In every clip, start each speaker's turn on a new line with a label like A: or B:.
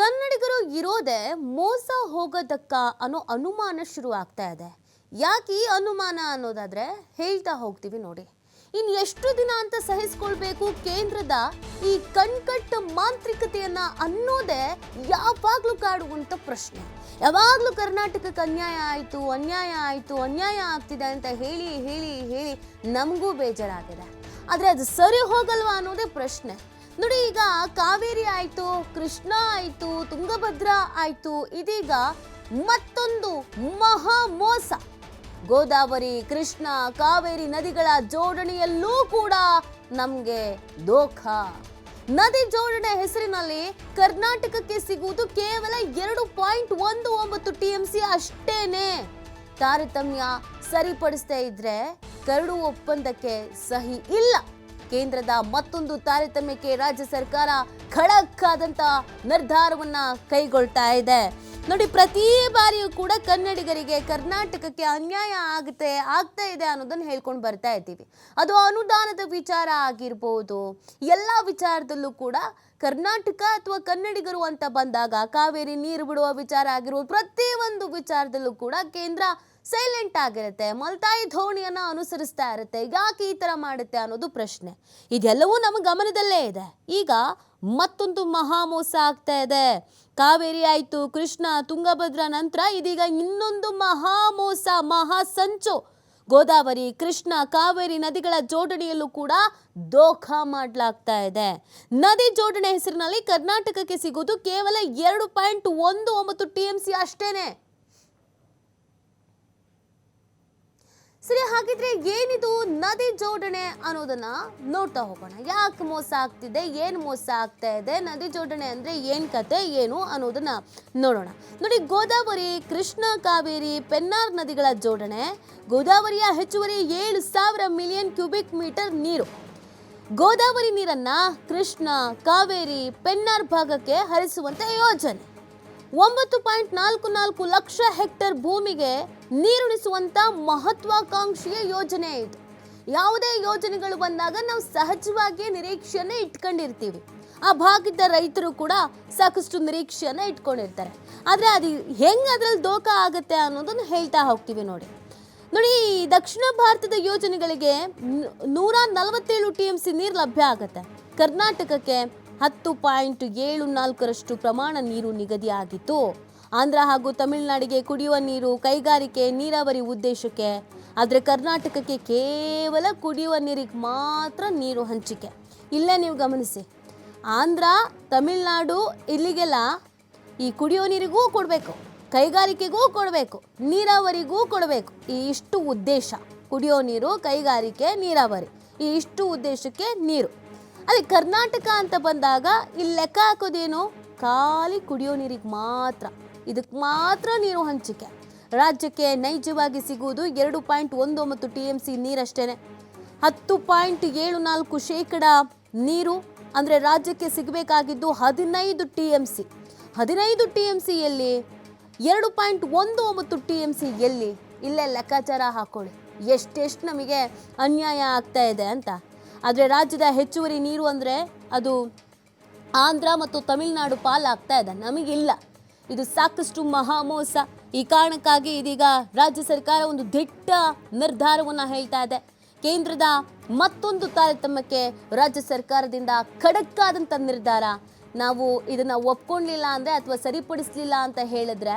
A: ಕನ್ನಡಿಗರು ಇರೋದೇ ಮೋಸ ಹೋಗೋದಕ್ಕ ಅನ್ನೋ ಅನುಮಾನ ಶುರು ಆಗ್ತಾ ಇದೆ. ಯಾಕೆ ಈ ಅನುಮಾನ ಅನ್ನೋದಾದ್ರೆ ಹೇಳ್ತಾ ಹೋಗ್ತೀವಿ ನೋಡಿ. ಇನ್ನು ಎಷ್ಟು ದಿನ ಅಂತ ಸಹಿಸ್ಕೊಳ್ಬೇಕು ಕೇಂದ್ರದ ಈ ಕಣ್ಕಟ್ಟ ಮಾಂತ್ರಿಕತೆಯನ್ನ ಅನ್ನೋದೇ ಯಾವಾಗ್ಲೂ ಕಾಡುವಂತ ಪ್ರಶ್ನೆ. ಯಾವಾಗ್ಲೂ ಕರ್ನಾಟಕಕ್ಕೆ ಅನ್ಯಾಯ ಆಯ್ತು ಅನ್ಯಾಯ ಆಯ್ತು, ಅನ್ಯಾಯ ಆಗ್ತಿದೆ ಅಂತ ಹೇಳಿ ಹೇಳಿ ಹೇಳಿ ನಮಗೂ ಬೇಜಾರಾಗಿದೆ. ಆದ್ರೆ ಅದು ಸರಿ ಹೋಗಲ್ವಾ ಅನ್ನೋದೇ ಪ್ರಶ್ನೆ. ನೋಡಿ, ಈಗ ಕಾವೇರಿ ಆಯ್ತು, ಕೃಷ್ಣ ಆಯ್ತು, ತುಂಗಭದ್ರಾ ಆಯ್ತು, ಇದೀಗ ಮತ್ತೊಂದು ಮಹಾ ಮೋಸ. ಗೋದಾವರಿ, ಕೃಷ್ಣ, ಕಾವೇರಿ ನದಿಗಳ ಜೋಡಣೆಯಲ್ಲೂ ಕೂಡ ನಮ್ಗೆ ದೋಖ ನದಿ ಜೋಡಣೆ ಹೆಸರಿನಲ್ಲಿ ಕರ್ನಾಟಕಕ್ಕೆ ಸಿಗುವುದು ಕೇವಲ ಎರಡು ಪಾಯಿಂಟ್ ಒಂದು ಒಂಬತ್ತು ಟಿ ಎಂ ಸಿ ಅಷ್ಟೇನೆ. ತಾರತಮ್ಯ ಸರಿಪಡಿಸ್ತಾ ಇದ್ರೆ ಕರಡು ಒಪ್ಪಂದಕ್ಕೆ ಸಹಿ ಇಲ್ಲ. ಕೇಂದ್ರದ ಮತ್ತೊಂದು ತಾರತಮ್ಯಕ್ಕೆ ರಾಜ್ಯ ಸರ್ಕಾರ ಖಡಕ್ ಆದಂತ ನಿರ್ಧಾರವನ್ನ ಕೈಗೊಳ್ತಾ ಇದೆ. ನೋಡಿ, ಪ್ರತಿ ಬಾರಿಯೂ ಕೂಡ ಕನ್ನಡಿಗರಿಗೆ ಕರ್ನಾಟಕಕ್ಕೆ ಅನ್ಯಾಯ ಆಗುತ್ತೆ, ಆಗ್ತಾ ಇದೆ ಅನ್ನೋದನ್ನ ಹೇಳ್ಕೊಂಡು ಬರ್ತಾ ಇದ್ದೀವಿ. ಅದು ಅನುದಾನದ ವಿಚಾರ ಆಗಿರ್ಬೋದು, ಎಲ್ಲ ವಿಚಾರದಲ್ಲೂ ಕೂಡ ಕರ್ನಾಟಕ ಅಥವಾ ಕನ್ನಡಿಗರು ಅಂತ ಬಂದಾಗ ಕಾವೇರಿ ನೀರು ಬಿಡುವ ವಿಚಾರ ಆಗಿರ್ಬೋದು ಪ್ರತಿಯೊಂದು ವಿಚಾರದಲ್ಲೂ ಕೂಡ ಕೇಂದ್ರ ಸೈಲೆಂಟ್ ಆಗಿರುತ್ತೆ. ಮಲ್ತಾಯಿ ಧೋಣಿಯನ್ನು ಅನುಸರಿಸ್ತಾ ಇರುತ್ತೆ. ಯಾಕೆ ಈ ಥರ ಮಾಡುತ್ತೆ ಅನ್ನೋದು ಪ್ರಶ್ನೆ. ಇದೆಲ್ಲವೂ ನಮ್ಮ ಗಮನದಲ್ಲೇ ಇದೆ. ಈಗ ಮತ್ತೊಂದು ಮಹಾ ಮೋಸ ಆಗ್ತಾ ಇದೆ. ಕಾವೇರಿ ಆಯಿತು, ಕೃಷ್ಣ, ತುಂಗಭದ್ರಾ ನಂತರ ಇದೀಗ ಇನ್ನೊಂದು ಮಹಾ ಮೋಸ ಮಹಾ ಸಂಚು ಗೋದಾವರಿ, ಕೃಷ್ಣ, ಕಾವೇರಿ ನದಿಗಳ ಜೋಡಣೆಯಲ್ಲೂ ಕೂಡ ದೋಖ ಮಾಡಲಾಗ್ತಾ ಇದೆ. ನದಿ ಜೋಡಣೆ ಹೆಸರಿನಲ್ಲಿ ಕರ್ನಾಟಕಕ್ಕೆ ಸಿಗೋದು ಕೇವಲ ಎರಡು ಪಾಯಿಂಟ್ ಒಂದು ಒಂಬತ್ತು ಟಿ ಎಂ ಸಿ ಅಷ್ಟೇನೆ. ಸರಿ, ಹಾಗಿದ್ರೆ ಏನಿದು ನದಿ ಜೋಡಣೆ ಅನ್ನೋದನ್ನ ನೋಡ್ತಾ ಹೋಗೋಣ. ಯಾಕೆ ಮೋಸ ಆಗ್ತಿದೆ, ಏನು ಮೋಸ ಆಗ್ತಾ ಇದೆ, ನದಿ ಜೋಡಣೆ ಅಂದ್ರೆ ಏನ್ ಕತೆ, ಏನು ಅನ್ನೋದನ್ನ ನೋಡೋಣ. ನೋಡಿ, ಗೋದಾವರಿ, ಕೃಷ್ಣ, ಕಾವೇರಿ, ಪೆನ್ನಾರ್ ನದಿಗಳ ಜೋಡಣೆ, ಗೋದಾವರಿಯ ಹೆಚ್ಚುವರಿ ಏಳು ಸಾವಿರ ಮಿಲಿಯನ್ ಕ್ಯೂಬಿಕ್ ಮೀಟರ್ ನೀರು. ಗೋದಾವರಿ ನೀರನ್ನ ಕೃಷ್ಣ, ಕಾವೇರಿ, ಪೆನ್ನಾರ್ ಭಾಗಕ್ಕೆ ಹರಿಸುವಂತ ಯೋಜನೆ. ಒಂಬತ್ತು ಪಾಯಿಂಟ್ ನಾಲ್ಕು ನಾಲ್ಕು ಲಕ್ಷ ಹೆಕ್ಟೇರ್ ಭೂಮಿಗೆ ನೀರುಣಿಸುವಂತ ಮಹತ್ವಾಕಾಂಕ್ಷೆಯ ಯೋಜನೆ ಇದು. ಯಾವುದೇ ಯೋಜನೆಗಳು ಬಂದಾಗ ನಾವು ಸಹಜವಾಗಿ ನಿರೀಕ್ಷೆಯನ್ನ ಇಟ್ಕೊಂಡಿರ್ತೀವಿ. ಆ ಭಾಗದ ರೈತರು ಕೂಡ ಸಾಕಷ್ಟು ನಿರೀಕ್ಷೆಯನ್ನು ಇಟ್ಕೊಂಡಿರ್ತಾರೆ. ಆದರೆ ಅದು ಹೆಂಗ್ ಅದ್ರಲ್ಲಿ ದೋಖ ಆಗುತ್ತೆ ಅನ್ನೋದನ್ನ ಹೇಳ್ತಾ ಹೋಗ್ತೀವಿ ನೋಡಿ. ನೋಡಿ ದಕ್ಷಿಣ ಭಾರತದ ಯೋಜನೆಗಳಿಗೆ ನೂರ ನಲವತ್ತೇಳು ಟಿ ಎಂ ಸಿ ನೀರು ಲಭ್ಯ ಆಗುತ್ತೆ. ಕರ್ನಾಟಕಕ್ಕೆ ಹತ್ತು ಪಾಯಿಂಟ್ ಏಳು ನಾಲ್ಕರಷ್ಟು ಪ್ರಮಾಣ ನೀರು ನಿಗದಿಯಾಗಿತ್ತು ಆಂಧ್ರ ಹಾಗೂ ತಮಿಳುನಾಡಿಗೆ ಕುಡಿಯುವ ನೀರು, ಕೈಗಾರಿಕೆ, ನೀರಾವರಿ ಉದ್ದೇಶಕ್ಕೆ. ಆದರೆ ಕರ್ನಾಟಕಕ್ಕೆ ಕೇವಲ ಕುಡಿಯುವ ನೀರಿಗೆ ಮಾತ್ರ ನೀರು ಹಂಚಿಕೆ. ಇಲ್ಲೇ ನೀವು ಗಮನಿಸಿ. ಆಂಧ್ರ, ತಮಿಳುನಾಡು ಇಲ್ಲಿಗೆಲ್ಲ ಈ ಕುಡಿಯೋ ನೀರಿಗೂ ಕೊಡಬೇಕು, ಕೈಗಾರಿಕೆಗೂ ಕೊಡಬೇಕು, ನೀರಾವರಿಗೂ ಕೊಡಬೇಕು. ಈ ಇಷ್ಟು ಉದ್ದೇಶ. ಕುಡಿಯೋ ನೀರು, ಕೈಗಾರಿಕೆ, ನೀರಾವರಿ. ಈ ಇಷ್ಟು ಉದ್ದೇಶಕ್ಕೆ ನೀರು. ಅದೇ ಕರ್ನಾಟಕ ಅಂತ ಬಂದಾಗ ಇಲ್ಲಿ ಲೆಕ್ಕ ಹಾಕೋದೇನು? ಖಾಲಿ ಕುಡಿಯೋ ನೀರಿಗೆ ಮಾತ್ರ. ಇದಕ್ಕೆ ಮಾತ್ರ ನೀರು ಹಂಚಿಕೆ. ರಾಜ್ಯಕ್ಕೆ ನೈಜವಾಗಿ ಸಿಗುವುದು ಎರಡು ಪಾಯಿಂಟ್ ಒಂದೊಂಬತ್ತು ಟಿ ಎಂ ಸಿ ನೀರಷ್ಟೇ ಹತ್ತು ಪಾಯಿಂಟ್ ಏಳು ನಾಲ್ಕು ಶೇಕಡ ನೀರು ಅಂದರೆ ರಾಜ್ಯಕ್ಕೆ ಸಿಗಬೇಕಾಗಿದ್ದು ಹದಿನೈದು ಟಿ ಎಂ ಸಿ ಹದಿನೈದು ಟಿ ಎಂ ಸಿಯಲ್ಲಿ ಎರಡು ಪಾಯಿಂಟ್ ಒಂದು ಒಂಬತ್ತು ಟಿ ಎಂ ಸಿ ಎಲ್ಲಿ? ಇಲ್ಲೇ ಲೆಕ್ಕಾಚಾರ ಹಾಕೊಳ್ಳಿ. ಎಷ್ಟೆಷ್ಟು ನಮಗೆ ಅನ್ಯಾಯ ಆಗ್ತಾ ಇದೆ ಅಂತ. ಆದರೆ ರಾಜ್ಯದ ಹೆಚ್ಚುವರಿ ನೀರು ಅಂದರೆ ಅದು ಆಂಧ್ರ ಮತ್ತು ತಮಿಳುನಾಡು ಪಾಲಾಗ್ತಾ ಇದೆ. ನಮಗಿಲ್ಲ. ಇದು ಸಾಕಷ್ಟು ಮಹಾಮೋಸ. ಈ ಕಾರಣಕ್ಕಾಗಿ ಇದೀಗ ರಾಜ್ಯ ಸರ್ಕಾರ ಒಂದು ದಿಟ್ಟ ನಿರ್ಧಾರವನ್ನು ಹೇಳ್ತಾ ಇದೆ. ಕೇಂದ್ರದ ಮತ್ತೊಂದು ತಾರತಮ್ಯಕ್ಕೆ ರಾಜ್ಯ ಸರ್ಕಾರದಿಂದ ಖಡಕ್ಕಾದಂಥ ನಿರ್ಧಾರ. ನಾವು ಇದನ್ನು ಒಪ್ಕೊಳ್ಲಿಲ್ಲ ಅಂದರೆ ಅಥವಾ ಸರಿಪಡಿಸಲಿಲ್ಲ ಅಂತ ಹೇಳಿದ್ರೆ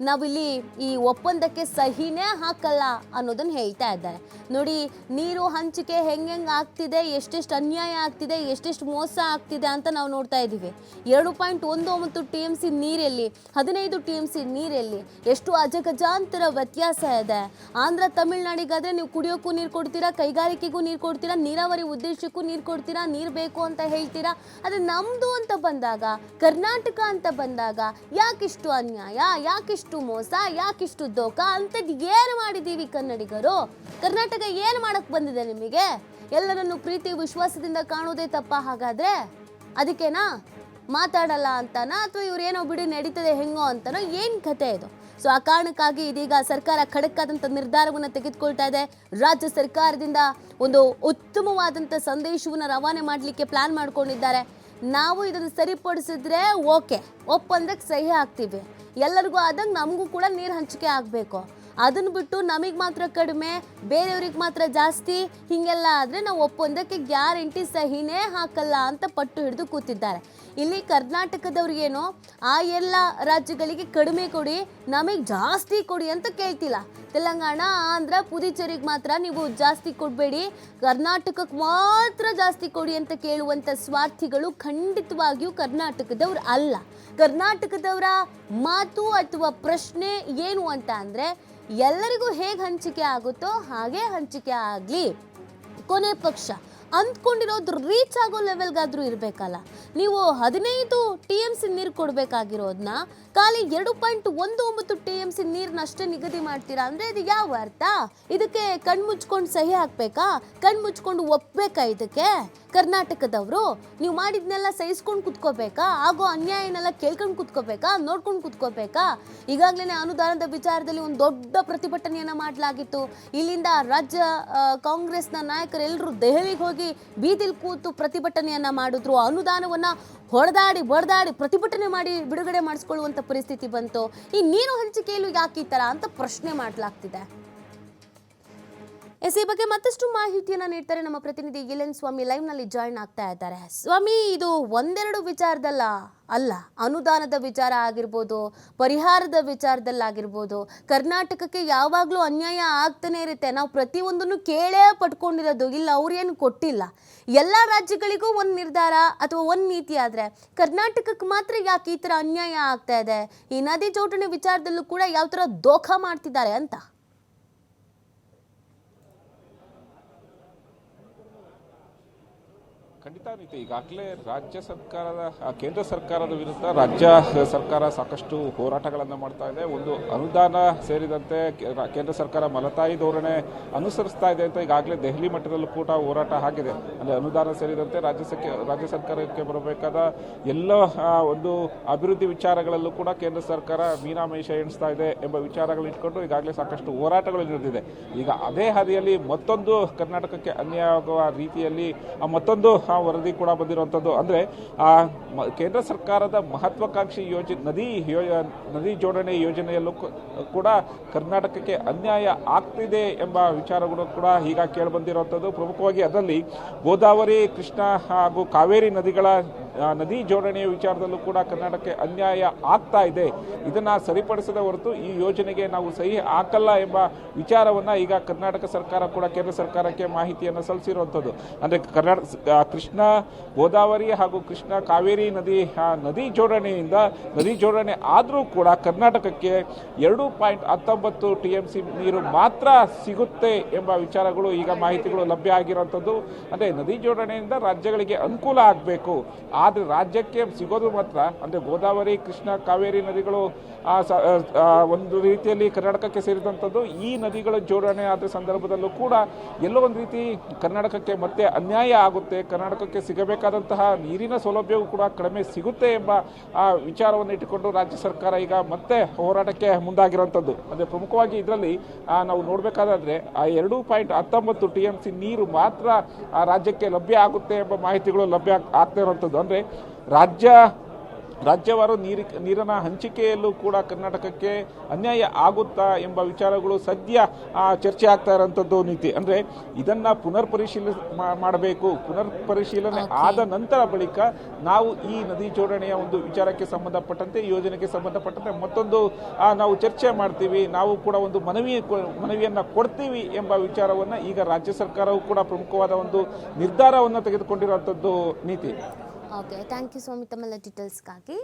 A: ನಾವಿಲ್ಲಿ ಈ ಒಪ್ಪಂದಕ್ಕೆ ಸಹಿನೇ ಹಾಕಲ್ಲ ಅನ್ನೋದನ್ನ ಹೇಳ್ತಾ ಇದ್ದಾರೆ. ನೋಡಿ, ನೀರು ಹಂಚಿಕೆ ಹೆಂಗೆ ಆಗ್ತಿದೆ, ಎಷ್ಟೆಷ್ಟು ಅನ್ಯಾಯ ಆಗ್ತಿದೆ, ಎಷ್ಟೆಷ್ಟು ಮೋಸ ಆಗ್ತಿದೆ ಅಂತ ನಾವು ನೋಡ್ತಾ ಇದ್ದೀವಿ. ಎರಡು ಪಾಯಿಂಟ್ ಒಂದು ಒಂಬತ್ತು ಟಿ ಎಂ ಸಿ ನೀರಲ್ಲಿ, ಹದಿನೈದು ಟಿ ಎಂ ಸಿ ನೀರಲ್ಲಿ ಎಷ್ಟು ಅಜಗಜಾಂತರ ವ್ಯತ್ಯಾಸ ಇದೆ. ಆಂಧ್ರ ತಮಿಳ್ನಾಡಿಗಾದ್ರೆ ನೀವು ಕುಡಿಯೋಕ್ಕೂ ನೀರು ಕೊಡ್ತೀರಾ, ಕೈಗಾರಿಕೆಗೂ ನೀರು ಕೊಡ್ತೀರಾ, ನೀರಾವರಿ ಉದ್ದೇಶಕ್ಕೂ ನೀರು ಕೊಡ್ತೀರಾ, ನೀರು ಬೇಕು ಅಂತ ಹೇಳ್ತೀರಾ? ಆದರೆ ನಮ್ಮದು ಅಂತ ಬಂದಾಗ, ಕರ್ನಾಟಕ ಅಂತ ಬಂದಾಗ ಯಾಕಿಷ್ಟು ಅನ್ಯಾಯ, ಯಾಕಿಷ್ಟು ಮೋಸ, ಯಾಕಿಷ್ಟು ದೋಖ ಅಂಥದ್ದು ಏನು ಮಾಡಿದ್ದೀವಿ ಕನ್ನಡಿಗರು? ಕರ್ನಾಟಕ ಏನು ಮಾಡಕ್ಕೆ ಬಂದಿದೆ ನಿಮಗೆ? ಎಲ್ಲರನ್ನು ಪ್ರೀತಿ, ವಿಶ್ವಾಸದಿಂದ ಕಾಣೋದೇ ತಪ್ಪ ಹಾಗಾದ್ರೆ? ಅದಕ್ಕೇನಾ? ಮಾತಾಡಲ್ಲ ಅಂತನಾ? ಅಥವಾ ಇವರೇನೋ ಬಿಡಿ ನಡೀತದೆ ಹೆಂಗೋ ಅಂತನೋ? ಏನು ಕತೆ ಇದು? ಸೊ ಆ ಕಾರಣಕ್ಕಾಗಿ ಇದೀಗ ಸರ್ಕಾರ ಖಡಕ್ಕಾದಂಥ ನಿರ್ಧಾರವನ್ನು ತೆಗೆದುಕೊಳ್ತಾ ಇದೆ. ರಾಜ್ಯ ಸರ್ಕಾರದಿಂದ ಒಂದು ಉತ್ತಮವಾದಂಥ ಸಂದೇಶವನ್ನು ರವಾನೆ ಮಾಡಲಿಕ್ಕೆ ಪ್ಲಾನ್ ಮಾಡ್ಕೊಂಡಿದ್ದಾರೆ. ನಾವು ಇದನ್ನು ಸರಿಪಡಿಸಿದ್ರೆ ಓಕೆ. ಒಪ್ಪಂದಕ್ಕೆ ಸಹಿ ಹಾಕ್ತೀವಿ. ಎಲ್ಲರಿಗೂ ಆದಂಗೆ ನಮಗೂ ಕೂಡ ನೀರು ಹಂಚಿಕೆ ಆಗಬೇಕು. ಅದನ್ನು ಬಿಟ್ಟು ನಮಗೆ ಮಾತ್ರ ಕಡಿಮೆ, ಬೇರೆಯವ್ರಿಗೆ ಮಾತ್ರ ಜಾಸ್ತಿ, ಹೀಗೆಲ್ಲ ಆದರೆ ನಾವು ಒಪ್ಪಂದಕ್ಕೆ ಗ್ಯಾರಂಟಿ ಸಹಿನೇ ಹಾಕಲ್ಲ ಅಂತ ಪಟ್ಟು ಹಿಡಿದು ಕೂತಿದ್ದಾರೆ. ಇಲ್ಲಿ ಕರ್ನಾಟಕದವ್ರಿಗೇನು, ಆ ಎಲ್ಲ ರಾಜ್ಯಗಳಿಗೆ ಕಡಿಮೆ ಕೊಡಿ, ನಮಗೆ ಜಾಸ್ತಿ ಕೊಡಿ ಅಂತ ಕೇಳ್ತಿಲ್ಲ. ತೆಲಂಗಾಣ, ಆಂಧ್ರ, ಪುದುಚೇರಿಗೆ ಮಾತ್ರ ನೀವು ಜಾಸ್ತಿ ಕೊಡಬೇಡಿ. ಕರ್ನಾಟಕಕ್ಕೆ ಮಾತ್ರ ಜಾಸ್ತಿ ಕೊಡಿ ಅಂತ ಕೇಳುವಂಥ ಸ್ವಾರ್ಥಿಗಳು ಖಂಡಿತವಾಗಿಯೂ ಕರ್ನಾಟಕದವ್ರು ಅಲ್ಲ. ಕರ್ನಾಟಕದವರ ಮಾತು ಅಥವಾ ಪ್ರಶ್ನೆ ಏನು ಅಂತ ಅಂದರೆ, ಎಲ್ಲರಿಗೂ ಹೇಗೆ ಹಂಚಿಕೆ ಆಗುತ್ತೋ ಹಾಗೆ ಹಂಚಿಕೆ ಆಗಲಿ. ಕೊನೆ ಪಕ್ಷ. ಅಂದ್ಕೊಂಡಿರೋದು ರೀಚ್ ಆಗೋ ಲೆವೆಲ್ಗಾದರೂ ಇರಬೇಕಲ್ಲ. ನೀವು ಹದಿನೈದು ಟಿ ಎಂ ಸಿ ನೀರು ಕೊಡಬೇಕಾಗಿರೋದನ್ನ ಖಾಲಿ ಎರಡು ಪಾಯಿಂಟ್ ಒಂದು ಒಂಬತ್ತು ಟಿ ಎಂ ಸಿ ನೀರನ್ನಷ್ಟೇ ನಿಗದಿ ಮಾಡ್ತೀರಾ? ಅಂದರೆ ಇದು ಯಾವ ಅರ್ಥ? ಇದಕ್ಕೆ ಕಣ್ಮುಚ್ಕೊಂಡು ಸಹಿ ಹಾಕ್ಬೇಕಾ? ಕಣ್ಮುಚ್ಕೊಂಡು ಒಪ್ಪಬೇಕಾ ಇದಕ್ಕೆ? ಕರ್ನಾಟಕದವರು, ನೀವು ಮಾಡಿದ್ನೆಲ್ಲ ಸಹಿಸ್ಕೊಂಡು ಕುತ್ಕೋಬೇಕಾ? ಆಗೋ ಅನ್ಯಾಯನೆಲ್ಲ ಕೇಳ್ಕೊಂಡು ಕುತ್ಕೋಬೇಕಾ? ನೋಡ್ಕೊಂಡು ಕುತ್ಕೋಬೇಕಾ? ಈಗಾಗಲೇ ಅನುದಾನದ ವಿಚಾರದಲ್ಲಿ ಒಂದು ದೊಡ್ಡ ಪ್ರತಿಭಟನೆಯನ್ನು ಮಾಡಲಾಗಿತ್ತು. ಇಲ್ಲಿಂದ ರಾಜ್ಯ ಕಾಂಗ್ರೆಸ್ನ ನಾಯಕರೆಲ್ಲರೂ ದೆಹಲಿಗೆ ಹೋಗಿ ಬೀದಿಲಿ ಕೂತು ಪ್ರತಿಭಟನೆಯನ್ನು ಮಾಡಿದ್ರು. ಅನುದಾನವನ್ನ ಹೊಡೆದಾಡಿ ಹೊಡೆದಾಡಿ ಪ್ರತಿಭಟನೆ ಮಾಡಿ ಬಿಡುಗಡೆ ಮಾಡಿಸ್ಕೊಳ್ಳುವಂತ ಪರಿಸ್ಥಿತಿ ಬಂತು. ಈ ನೀನು ಹಂಚಿಕೆಯಲ್ಲೂ ಯಾಕೆ ಈ ಅಂತ ಪ್ರಶ್ನೆ ಮಾಡಲಾಗ್ತಿದೆ. ಎಸ್ ಈ ಬಗ್ಗೆ ಮತ್ತಷ್ಟು ಮಾಹಿತಿಯನ್ನು ನೀಡ್ತಾರೆ ನಮ್ಮ ಪ್ರತಿನಿಧಿ ಗಿಲೆನ್ ಸ್ವಾಮಿ ಲೈವ್ನಲ್ಲಿ ಜಾಯಿನ್ ಆಗ್ತಾ ಇದ್ದಾರೆ. ಸ್ವಾಮಿ, ಇದು ಒಂದೆರಡು ವಿಚಾರದಲ್ಲ ಅಲ್ಲ, ಅನುದಾನದ ವಿಚಾರ ಆಗಿರ್ಬೋದು, ಪರಿಹಾರದ ವಿಚಾರದಲ್ಲಾಗಿರ್ಬೋದು, ಕರ್ನಾಟಕಕ್ಕೆ ಯಾವಾಗಲೂ ಅನ್ಯಾಯ ಆಗ್ತಾನೆ ಇರುತ್ತೆ. ನಾವು ಪ್ರತಿಯೊಂದನ್ನು ಕೇಳೇ ಪಟ್ಕೊಂಡಿರೋದು, ಇಲ್ಲ ಅವ್ರೇನು ಕೊಟ್ಟಿಲ್ಲ. ಎಲ್ಲ ರಾಜ್ಯಗಳಿಗೂ ಒಂದು ನಿರ್ಧಾರ ಅಥವಾ ಒಂದು ನೀತಿ ಆದರೆ, ಕರ್ನಾಟಕಕ್ಕೆ ಮಾತ್ರ ಯಾಕೆ ಈ ಥರ ಅನ್ಯಾಯ ಆಗ್ತಾ ಇದೆ? ಈ ನದಿ ಜೋಡಣೆ ವಿಚಾರದಲ್ಲೂ ಕೂಡ ಯಾವ ಥರ ದೋಖ ಮಾಡ್ತಿದ್ದಾರೆ ಅಂತ.
B: ಖಂಡಿತ ರೀತಿ ಈಗಾಗಲೇ ರಾಜ್ಯ ಸರ್ಕಾರದ ಕೇಂದ್ರ ಸರ್ಕಾರದ ವಿರುದ್ಧ ರಾಜ್ಯ ಸರ್ಕಾರ ಸಾಕಷ್ಟು ಹೋರಾಟಗಳನ್ನು ಮಾಡ್ತಾ ಇದೆ. ಒಂದು ಅನುದಾನ ಸೇರಿದಂತೆ ಕೇಂದ್ರ ಸರ್ಕಾರ ಮಲತಾಯಿ ಧೋರಣೆ ಅನುಸರಿಸ್ತಾ ಇದೆ ಅಂತ ಈಗಾಗಲೇ ದೆಹಲಿ ಮಟ್ಟದಲ್ಲೂ ಕೂಡ ಹೋರಾಟ ಆಗಿದೆ. ಅಂದರೆ ಅನುದಾನ ಸೇರಿದಂತೆ ರಾಜ್ಯ ರಾಜ್ಯ ಸರ್ಕಾರಕ್ಕೆ ಬರಬೇಕಾದ ಎಲ್ಲ ಒಂದು ಅಭಿವೃದ್ಧಿ ವಿಚಾರಗಳಲ್ಲೂ ಕೂಡ ಕೇಂದ್ರ ಸರ್ಕಾರ ಮೀನಾಮೇಷ ಎಣಿಸ್ತಾ ಇದೆ ಎಂಬ ವಿಚಾರಗಳು ಇಟ್ಕೊಂಡು ಈಗಾಗಲೇ ಸಾಕಷ್ಟು ಹೋರಾಟಗಳು ನಡೆದಿದೆ. ಈಗ ಅದೇ ಹಾದಿಯಲ್ಲಿ ಮತ್ತೊಂದು ಕರ್ನಾಟಕಕ್ಕೆ ಅನ್ಯಾಯವಾಗುವ ರೀತಿಯಲ್ಲಿ ಮತ್ತೊಂದು ವರದಿ ಕೂಡ ಬಂದಿರುವಂಥದ್ದು ಅಂದರೆ, ಆ ಕೇಂದ್ರ ಸರ್ಕಾರದ ಮಹತ್ವಾಕಾಂಕ್ಷಿ ಯೋಜನೆ ನದಿ ನದಿ ಜೋಡಣೆ ಯೋಜನೆಯಲ್ಲೂ ಕೂಡ ಕರ್ನಾಟಕಕ್ಕೆ ಅನ್ಯಾಯ ಆಗ್ತಿದೆ ಎಂಬ ವಿಚಾರಗಳು ಕೂಡ ಈಗ ಕೇಳಿಬಂದಿರುವಂಥದ್ದು ಪ್ರಮುಖವಾಗಿ ಅದರಲ್ಲಿ ಗೋದಾವರಿ, ಕೃಷ್ಣ ಹಾಗೂ ಕಾವೇರಿ ನದಿಗಳ ನದಿ ಜೋಡಣೆಯ ವಿಚಾರದಲ್ಲೂ ಕೂಡ ಕರ್ನಾಟಕಕ್ಕೆ ಅನ್ಯಾಯ ಆಗ್ತಾ ಇದೆ. ಇದನ್ನು ಸರಿಪಡಿಸದ ಹೊರತು ಈ ಯೋಜನೆಗೆ ನಾವು ಸಹಿ ಹಾಕಲ್ಲ ಎಂಬ ವಿಚಾರವನ್ನು ಈಗ ಕರ್ನಾಟಕ ಸರ್ಕಾರ ಕೂಡ ಕೇಂದ್ರ ಸರ್ಕಾರಕ್ಕೆ ಮಾಹಿತಿಯನ್ನು ಸಲ್ಲಿಸಿರುವಂಥದ್ದು. ಅಂದರೆ ಕರ್ನಾಟಕ ಕೃಷ್ಣ ಗೋದಾವರಿ ಹಾಗೂ ಕೃಷ್ಣ ಕಾವೇರಿ ನದಿ ನದಿ ಜೋಡಣೆಯಿಂದ ನದಿ ಜೋಡಣೆ ಆದರೂ ಕೂಡ ಕರ್ನಾಟಕಕ್ಕೆ ಎರಡು ಪಾಯಿಂಟ್ ಹತ್ತೊಂಬತ್ತು ಟಿ ಎಂ ಸಿ ನೀರು ಮಾತ್ರ ಸಿಗುತ್ತೆ ಎಂಬ ವಿಚಾರಗಳು ಈಗ ಮಾಹಿತಿಗಳು ಲಭ್ಯ ಆಗಿರುವಂಥದ್ದು. ಅಂದರೆ ನದಿ ಜೋಡಣೆಯಿಂದ ರಾಜ್ಯಗಳಿಗೆ ಅನುಕೂಲ ಆಗಬೇಕು. ಆದರೆ ರಾಜ್ಯಕ್ಕೆ ಸಿಗೋದು ಮಾತ್ರ. ಅಂದರೆ ಗೋದಾವರಿ, ಕೃಷ್ಣ, ಕಾವೇರಿ ನದಿಗಳು ಒಂದು ರೀತಿಯಲ್ಲಿ ಕರ್ನಾಟಕಕ್ಕೆ ಸೇರಿದಂಥದ್ದು ಈ ನದಿಗಳ ಜೋಡಣೆ ಆದ ಸಂದರ್ಭದಲ್ಲೂ ಕೂಡ ಎಲ್ಲೋ ಒಂದು ರೀತಿ ಕರ್ನಾಟಕಕ್ಕೆ ಮತ್ತೆ ಅನ್ಯಾಯ ಆಗುತ್ತೆ. ಕರ್ನಾಟಕಕ್ಕೆ ಸಿಗಬೇಕಾದಂತಹ ನೀರಿನ ಸೌಲಭ್ಯವೂ ಕೂಡ ಕಡಿಮೆ ಸಿಗುತ್ತೆ ಎಂಬ ವಿಚಾರವನ್ನು ಇಟ್ಟುಕೊಂಡು ರಾಜ್ಯ ಸರ್ಕಾರ ಈಗ ಮತ್ತೆ ಹೋರಾಟಕ್ಕೆ ಮುಂದಾಗಿರುವಂಥದ್ದು. ಅಂದರೆ ಪ್ರಮುಖವಾಗಿ ಇದರಲ್ಲಿ ನಾವು ನೋಡಬೇಕಾದ್ರೆ ಆ ಎರಡು ಪಾಯಿಂಟ್ ಹತ್ತೊಂಬತ್ತು ಟಿ ಎಂ ಸಿ ನೀರು ಮಾತ್ರ ರಾಜ್ಯಕ್ಕೆ ಲಭ್ಯ ಆಗುತ್ತೆ ಎಂಬ ಮಾಹಿತಿಗಳು ಲಭ್ಯ ಆಗ್- ಆಗ್ತಾ ಇರುವಂಥದ್ದು. ಅಂದರೆ ರಾಜ್ಯ ರಾಜ್ಯವಾರು ನೀರಿ ನೀರಿನ ಹಂಚಿಕೆಯಲ್ಲೂ ಕೂಡ ಕರ್ನಾಟಕಕ್ಕೆ ಅನ್ಯಾಯ ಆಗುತ್ತಾ ಎಂಬ ವಿಚಾರಗಳು ಸದ್ಯ ಚರ್ಚೆ ಆಗ್ತಾ ಇರೋಂಥದ್ದು ನೀತಿ. ಅಂದರೆ ಇದನ್ನು ಪುನರ್ ಪರಿಶೀಲನೆ ಮಾ- ಮಾಡಬೇಕು. ಪುನರ್ ಪರಿಶೀಲನೆ ಆದ ನಂತರ ಬಳಿಕ ನಾವು ಈ ನದಿ ಜೋಡಣೆಯ ಒಂದು ವಿಚಾರಕ್ಕೆ ಸಂಬಂಧಪಟ್ಟಂತೆ ಯೋಜನೆಗೆ ಸಂಬಂಧಪಟ್ಟಂತೆ ಮತ್ತೊಂದು ನಾವು ಚರ್ಚೆ ಮಾಡ್ತೀವಿ. ನಾವು ಕೂಡ ಒಂದು ಮನವಿ ಮನವಿಯನ್ನ ಕೊಡ್ತೀವಿ ಎಂಬ ವಿಚಾರವನ್ನು ಈಗ ರಾಜ್ಯ ಸರ್ಕಾರವು ಕೂಡ ಪ್ರಮುಖವಾದ ಒಂದು ನಿರ್ಧಾರವನ್ನು ತೆಗೆದುಕೊಂಡಿರುವಂಥದ್ದು ನೀತಿ.
A: ಓಕೆ ಥ್ಯಾಂಕ್ ಯು ಸ್ವಾಮಿ ತಮ್ಮೆಲ್ಲ ಡೀಟೇಲ್ಸ್ಗಾಗಿ